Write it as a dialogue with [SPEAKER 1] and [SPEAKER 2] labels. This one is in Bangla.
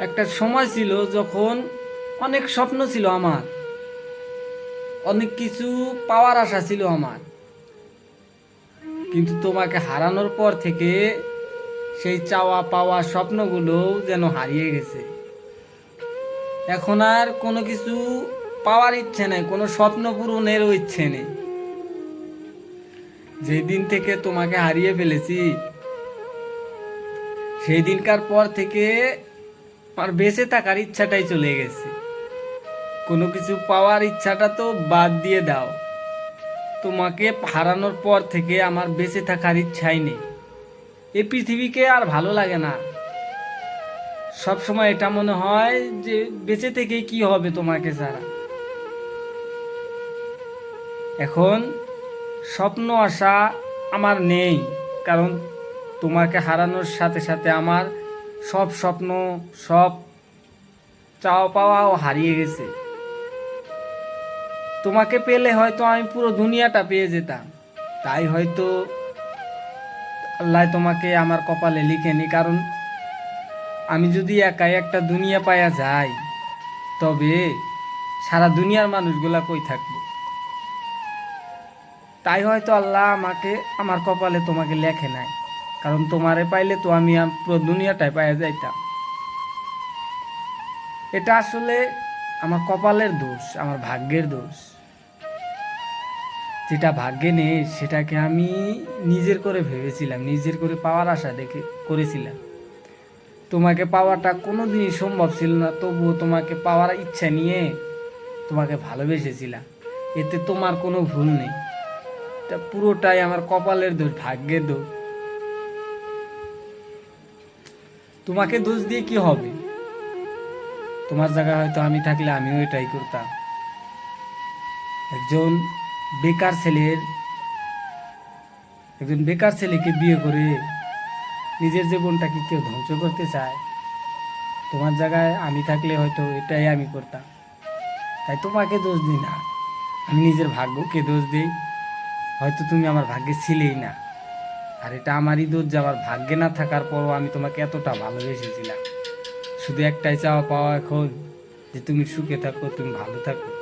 [SPEAKER 1] একটা সময় ছিল যখন অনেক স্বপ্ন ছিল আমার। অনেক কিছু পাওয়ার আশা ছিল আমার। কিন্তু তোমাকে হারানোর পর থেকে সেই চাওয়া পাওয়া স্বপ্নগুলো যেন হারিয়ে গেছে। এখন আর কোনো কিছু পাওয়ার ইচ্ছে নেই, কোনো স্বপ্ন পূরণেরও ইচ্ছে নেই। যেই দিন থেকে তোমাকে হারিয়ে ফেলেছি, সেই দিনকার পর থেকে আমার বেঁচে থাকার ইচ্ছাটাই চলে গেছে। কোনো কিছু পাওয়ার ইচ্ছাটা তো বাদ দিয়ে দাও। তোমাকে হারানোর পর থেকে আমার বেঁচে থাকার ইচ্ছাই নেই। এই পৃথিবীকে আর ভালো লাগে না। সব সময় এটা মনে হয় যে বেঁচে থেকে কি হবে তোমাকে ছাড়া। এখন স্বপ্ন আশা আমার নেই, কারণ তোমাকে হারানোর সাথে সাথে আমার সব স্বপ্ন, সব চাওয়া পাওয়াও হারিয়ে গেছে। তোমাকে পেলে হয়তো আমি পুরো দুনিয়াটা পেয়ে যেতাম। তাই হয়তো আল্লাহ তোমাকে আমার কপালে লিখেনি, কারণ আমি যদি একাই একটা দুনিয়া পায়া যাই, তবে সারা দুনিয়ার মানুষগুলা কই থাকব? তাই হয়তো আল্লাহ আমাকে, আমার কপালে তোমাকে লেখে নাই। কারণ তোমারে পাইলে তো আমি পুরো দুনিয়াটাই পাইয়া যাইতাম। এটা আসলে আমার কপালের দোষ, আমার ভাগ্যের দোষ। যেটা ভাগ্যে নেই, সেটাকে আমি নিজের করে ভেবেছিলাম, নিজের করে পাওয়ার আশা দেখে করেছিলাম। তোমাকে পাওয়াটা কোনো দিনই সম্ভব ছিল না, তবুও তোমাকে পাওয়ার ইচ্ছা নিয়ে তোমাকে ভালোবেসেছিলাম। এতে তোমার কোনো ভুল নেই। পুরোটাই আমার কপালের দোষ, ভাগ্যের দোষ। তোমাকে দোষ দিয়ে কি হবে? তোমার জায়গায় হয়তো আমি থাকলে আমিও এটাই করতাম। একজন বেকার ছেলের একজন বেকার ছেলেকে বিয়ে করে নিজের জীবনটাকে কেউ ধ্বংস করতে চায়, তোমার জায়গায় আমি থাকলে হয়তো এটাই আমি করতাম। তাই তোমাকে দোষ দিই না। আমি নিজের ভাগ্যকে দোষ দিই। হয়তো তুমি আমার ভাগ্যে ছিলেই না। আর এটা আমার ইঁদুর যাওয়ার ভাগ্যে না থাকার পরও আমি তোমাকে এতটা ভালোবেসেছিলাম। শুধু একটাই চাওয়া পাওয়া এখন, যে তুমি সুখে থাকো, তুমি ভালো থাকো।